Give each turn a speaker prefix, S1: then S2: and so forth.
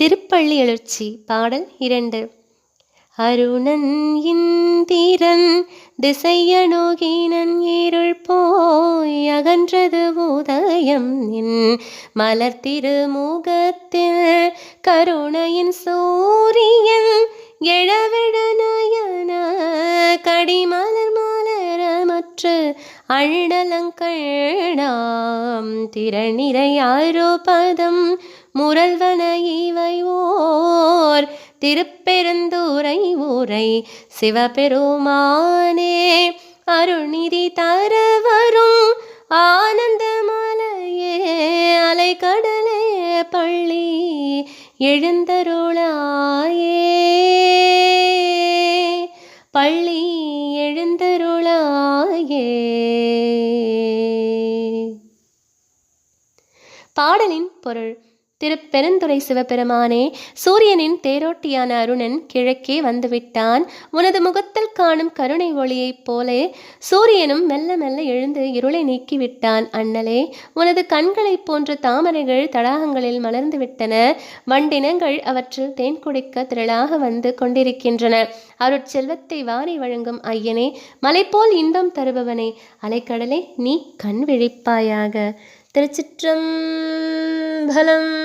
S1: திருப்பள்ளி எழுச்சி பாடல் இரண்டு. அருணன் இந்திரன் திசையணுகினன் இருள் போய் அகன்றது உதயம் நின். மலர் திருமுகத்தில் கருணையின் சூரியன் எழவிட நயன கடிமலர் மலரமற்று அண்ணலங்கள் நாம் திறனிறையாரோ பதம் முரல்வன இவை ஓர் திருப்பெருந்தூரை ஊரை சிவபெருமானே. அருள்நிதி தர வரும் ஆனந்த மலையே அலைக்கடலே பள்ளி எழுந்தருளாயே. பள்ளி எழுந்தருளாயே. பாடலின் பொருள் திருப்பெருந்துறை சிவபெருமானே சூரியனின் தேரோட்டியான அருணன் கிழக்கே வந்துவிட்டான். உனது முகத்தில் காணும் கருணை ஒளியைப் போலே சூரியனும் மெல்ல மெல்ல எழுந்து இருளை நீக்கிவிட்டான் அண்ணலே. உனது கண்களைப் போன்ற தாமரைகள் தடாகங்களில் மலர்ந்து விட்டன வண்டினங்கள் அவற்றில் தேன் குடிக்க திரளாக வந்து கொண்டிருக்கின்றன. அருட்செல்வத்தை வாரி வழங்கும் ஐயனே மலைப்போல் இன்பம் தருபவனே அலைக்கடலே நீ கண் விழிப்பாயாக. திருச்சிற்றம்பலம்